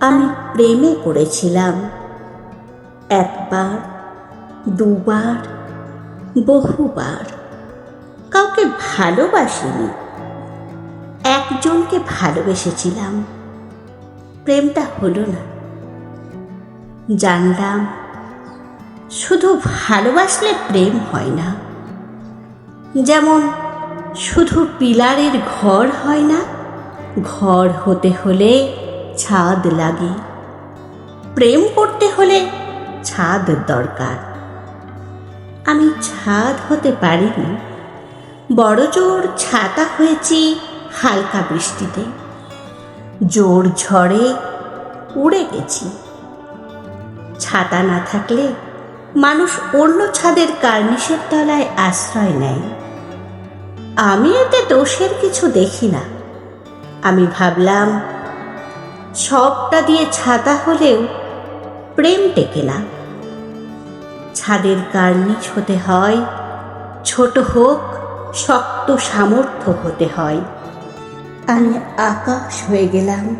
আমি প্রেমে পড়েছিলাম। একবার, দুবার, বহুবার। কাউকে ভালোবাসিনি। একজনকে ভালোবেসেছিলাম। প্রেমটা হলো না। জানলাম, শুধু ভালোবাসলে প্রেম হয় না। যেমন, শুধু পিলারের ঘর হয় না। ঘর হতে হলে ছাদ লাগে। প্রেম করতে হলে ছাদ দরকার। আমি ছাদ হতে পারিনি। বড় জোর ছাতা হয়েছি হালকা বৃষ্টিতে। জোর ঝড়ে উড়ে গেছি। ছাতা না থাকলে মানুষ অন্য ছাদের কার্নিশের তলায় আশ্রয় নেয়। আমি এতে দোষের কিছু দেখি না। আমি ভাবলাম সবটা দিয়ে ছাতা হলেও প্রেম টেকে না। ছাদের কার্নিশ হতে হয়, ছোট হোক, শক্ত সামর্থ্য হতে হয়। আমি আকাশ হয়ে গেলাম।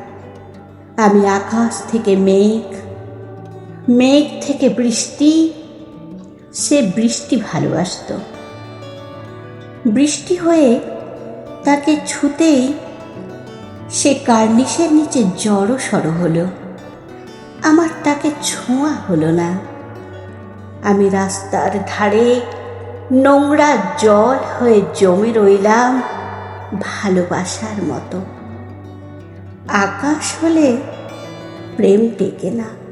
আমি আকাশ থেকে মেঘ মেঘ থেকে বৃষ্টি। সে বৃষ্টি ভালোবাসত। বৃষ্টি হয়ে তাকে ছুতেই সে কার্নিশের নিচে জড়ো সড়ো হলো। আমার তাকে ছোঁয়া হলো না। আমি রাস্তার ধারে নোংরা জল হয়ে জমে রইলাম ভালোবাসার মতো। আকাশ হলে প্রেম টেকে না।